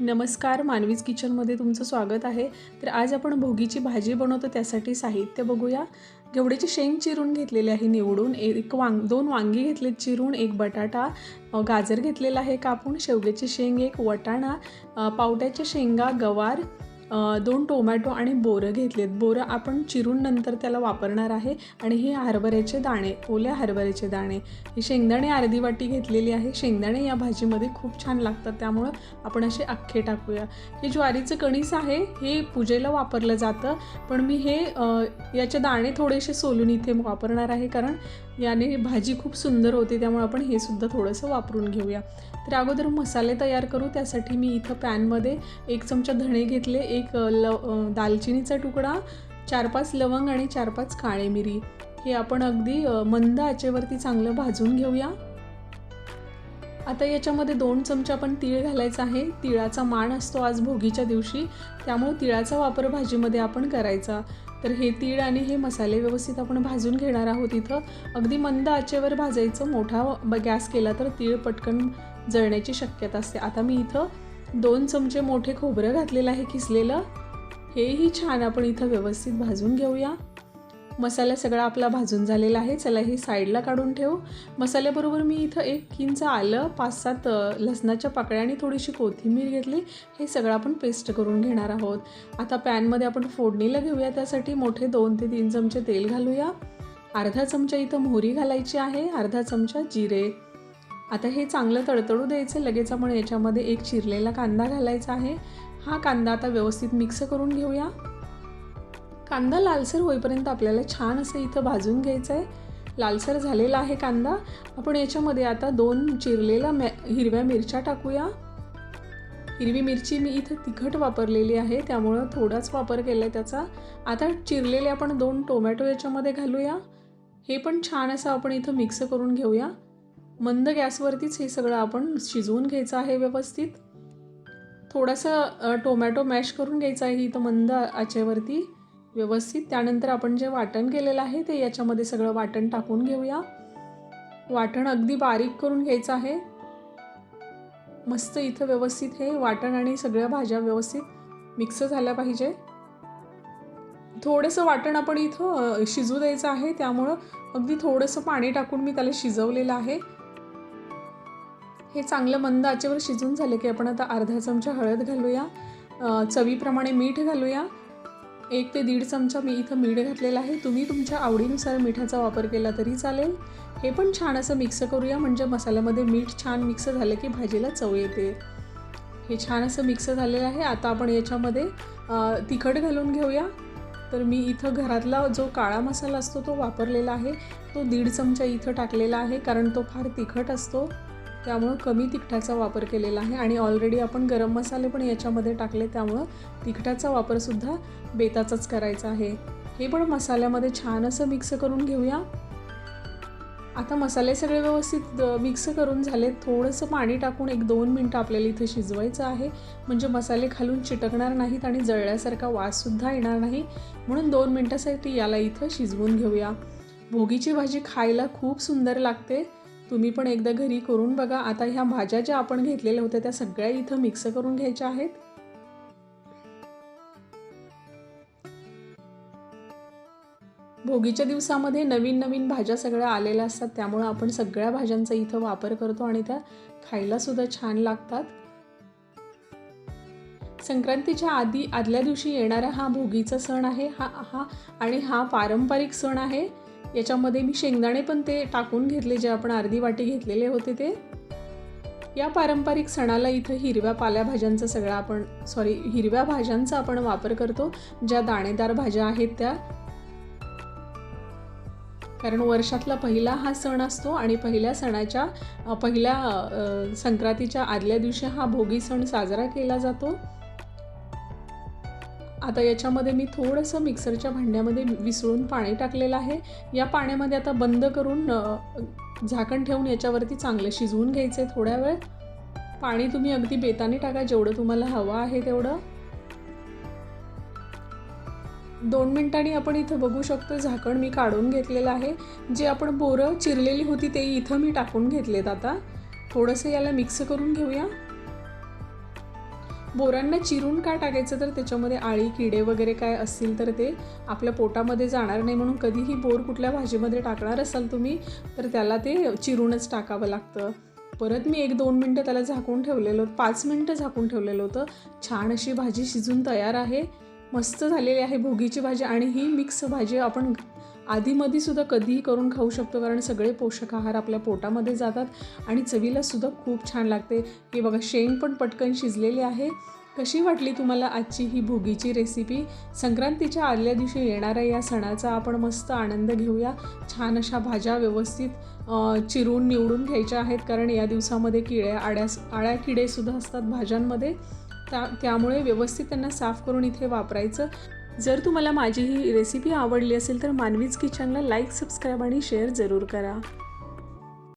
नमस्कार मानवीज किचनमध्ये तुमचं स्वागत आहे. तर आज आपण भोगीची भाजी बनवतो त्यासाठी साहित्य बघूया. घेवड्याची शेंग चिरून घेतलेली आहे निवडून. एक वांग दोन वांगी घेतलेत चिरून एक बटाटा गाजर घेतलेला आहे कापून शेवग्याची शेंग एक वटाणा पावट्याच्या शेंगा गवार दोन टोमॅटो आणि बोरं घेतलेत. बोरं आपण चिरून नंतर त्याला वापरणार आहे. आणि हे हरभऱ्याचे दाणे ओल्या हरभऱ्याचे दाणे. ही शेंगदाणे अर्धी वाटी घेतलेली आहे. शेंगदाणे या भाजीमध्ये खूप छान लागतात. त्यामुळं आपण असे अख्खे टाकूया. हे ज्वारीचं कणीस आहे. हे पूजेला वापरलं जातं. पण मी हे याचे दाणे थोडेसे सोलून इथे वापरणार आहे. कारण याने भाजी खूप सुंदर होते त्यामुळे आपण हे सुद्धा थोडंसं वापरून घेऊया. तर अगोदर मसाले तयार करू त्यासाठी मी इथं पॅनमध्ये एक चमचा धणे घेतले एक लव दालचिनीचा तुकडा चार पाच लवंग आणि चार पाच काळे मिरी. हे आपण अगदी मंद आचेवरती चांगलं भाजून घेऊया. आता याच्यामध्ये दोन चमचा आपण तीळ घालायचा आहे. तिळाचा मान असतो आज भोगीच्या दिवशी. त्यामुळे तिळाचा वापर भाजीमध्ये आपण करायचा. तर हे तीळ आणि हे मसाले व्यवस्थित आपण भाजून घेणार आहोत इथं. अगदी मंद आचेवर भाजायचं. मोठा ब- गॅस केला तर तीळ पटकन जळण्याची शक्यता असते. आता मी इथं दोन चमचे मोठे खोबरं घातलेलं आहे किसलेलं. हेही छान आपण इथं व्यवस्थित भाजून घेऊया. मसाला सगळा आपला भाजून झालेला आहे. चला हे साईडला काढून ठेवू. मसाल्याबरोबर मी इथं एक किंचं आलं पाच सात लसणाच्या पाकळ्या आणि थोडीशी कोथिंबीर घेतली. हे सगळं आपण पेस्ट करून घेणार आहोत. आता पॅनमध्ये आपण फोडणीला घेऊया. त्यासाठी मोठे दोन ते तीन चमचे तेल घालूया. अर्धा चमचा इथं मोहरी घालायची आहे. अर्धा चमचा जिरे. आता हे चांगलं तडतडू द्यायचं. लगेच आपण याच्यामध्ये एक चिरलेला कांदा घालायचा आहे. हा कांदा आता व्यवस्थित मिक्स करून घेऊया. कांदा लालसर होईपर्यंत आपल्याला छान असं इथं भाजून घ्यायचं आहे लालसर झालेला आहे कांदा. आपण याच्यामध्ये आता दोन चिरलेला मॅ हिरव्या मिरच्या टाकूया. हिरवी मिरची मी इथं तिखट वापरलेली आहे त्यामुळं थोडाच वापर केला आहे त्याचा. आता चिरलेले आपण दोन टोमॅटो याच्यामध्ये घालूया. हे पण छान असं आपण इथं मिक्स करून घेऊया. मंद गॅसवरतीच हे सगळं आपण शिजवून घ्यायचं आहे व्यवस्थित. थोडंसं टोमॅटो मॅश करून घ्यायचं आहे इथं मंद आचेवरती. व्यवस्थित. त्यानंतर आपण जे वाटण केलेलं आहे ते याच्यामध्ये सगळं वाटण टाकून घेऊया. वाटण अगदी बारीक करून घ्यायचं आहे. मस्त इथं व्यवस्थित हे वाटण आणि सगळ्या भाज्या व्यवस्थित मिक्स झाल्या पाहिजे. थोडंसं वाटण आपण इथं शिजू द्यायचं आहे. त्यामुळं अगदी थोडंसं पाणी टाकून मी त्याला शिजवलेलं आहे. हे चांगलं मंद आचेवर शिजून झालं की आपण आता अर्धा चमचा हळद घालूया. चवीप्रमाणे मीठ घालूया. एक ते दीड चमचा मी इथं मीठ घातलेलं आहे. तुम्ही तुमच्या आवडीनुसार मिठाचा वापर केला तरी चालेल. हे पण छान असं मिक्स करूया. म्हणजे मसाल्यामध्ये मीठ छान मिक्स झालं की भाजीला चव येते. हे छान असं मिक्स झालेलं आहे. आता आपण याच्यामध्ये तिखट घालून घेऊया. तर मी इथं घरातला जो काळा मसाला असतो तो वापरलेला आहे. तो दीड चमचा इथं टाकलेला आहे. कारण तो फार तिखट असतो. त्यामुळं कमी तिखटाचा वापर केलेला आहे आणि ऑलरेडी आपण गरम मसाले पण याच्यामध्ये टाकले त्यामुळं तिखटाचा वापरसुद्धा बेताचाच करायचा आहे. हे पण मसाल्यामध्ये छान असं मिक्स करून घेऊया. आता मसाले सगळे व्यवस्थित मिक्स करून झाले थोडंसं पाणी टाकून एक दोन मिनटं आपल्याला इथे शिजवायचं आहे. म्हणजे मसाले खालून चिटकणार नाहीत आणि जळल्यासारखा वाससुद्धा येणार नाही. म्हणून दोन मिनटासाठी याला इथं शिजवून घेऊया. भोगीची भाजी खायला खूप सुंदर लागते. तुम्ही पण एकदा घरी करून बघा. आता ह्या भाज्या ज्या आपण घेतलेल्या होत्या त्या सगळ्या इथं मिक्स करून घ्यायच्या आहेत. भोगीच्या दिवसामध्ये नवीन नवीन भाज्या सगळ्या आलेल्या असतात. त्यामुळं आपण सगळ्या भाज्यांचा इथं वापर करतो आणि त्या खायला सुद्धा छान लागतात. संक्रांतीच्या आधी आदल्या दिवशी येणारा हा भोगीचा सण आहे. हा हा आणि हा पारंपरिक सण आहे. याच्यामध्ये मी शेंगदाणे पण ते टाकून घेतले जे आपण अर्धी वाटी घेतलेले होते ते. या पारंपरिक सणाला इथं हिरव्या पाल्याभाज्यांचा सगळा आपण सॉरी हिरव्या भाज्यांचा आपण वापर करतो ज्या दाणेदार भाज्या आहेत त्या. कारण वर्षातला पहिला हा सण असतो आणि पहिल्या सणाच्या पहिल्या संक्रांतीच्या आदल्या दिवशी हा भोगी सण साजरा केला जातो. आता याच्यामध्ये मी थोडंसं मिक्सरच्या भांड्यामध्ये विसळून पाणी टाकलेलं आहे. या पाण्यामध्ये आता बंद करून झाकण ठेवून याच्यावरती चांगलं शिजवून घ्यायचं आहे थोड्या वेळ. पाणी तुम्ही अगदी बेताने टाका जेवढं तुम्हाला हवं आहे तेवढं. दोन मिनिटांनी आपण इथं बघू शकतो झाकण मी काढून घेतलेलं आहे. जे आपण बोरं चिरलेली होती ते इथं मी टाकून घेतलेत आता. थोडंसं याला मिक्स करून घेऊया. बोरांना चिरून का टाकायचं? तर त्याच्यामध्ये आळी किडे वगैरे काय असतील तर ते आपल्या पोटामध्ये जाणार नाही म्हणून कधीही बोर कुठल्या भाजीमध्ये टाकणार असाल तुम्ही तर त्याला ते चिरूनच टाकावं लागतं. परत मी एक दोन मिनटं त्याला झाकून ठेवलेलं होतं पाच मिनटं झाकून ठेवलेलं होतं. छान अशी भाजी शिजून तयार आहे. मस्त झालेली आहे भोगीची भाजी आणि ही मिक्स भाजी आपण आधीमध्ये सुद्धा कधीही करून खाऊ शकतो कारण सगळे पोषक आहार आपल्या पोटामध्ये जातात आणि चवीलासुद्धा खूप छान लागते. हे बघा शेंग पण पटकन शिजलेली आहे. कशी वाटली तुम्हाला आजची ही भोगीची रेसिपी संक्रांतीच्या आदल्या दिवशी येणाऱ्या या सणाचा आपण मस्त आनंद घेऊया. छान अशा भाज्या व्यवस्थित चिरून निवडून घ्यायच्या आहेत कारण या दिवसामध्ये किड्या आड्या आळ्या किडेसुद्धा असतात भाज्यांमध्ये. त्या त्यामुळे व्यवस्थित त्यांना साफ करून इथे वापरायचं. जर तुम्हाला माझी ही रेसिपी आवडली असेल तर मानवीज किचनला लाईक सबस्क्राईब आणि शेअर जरूर करा.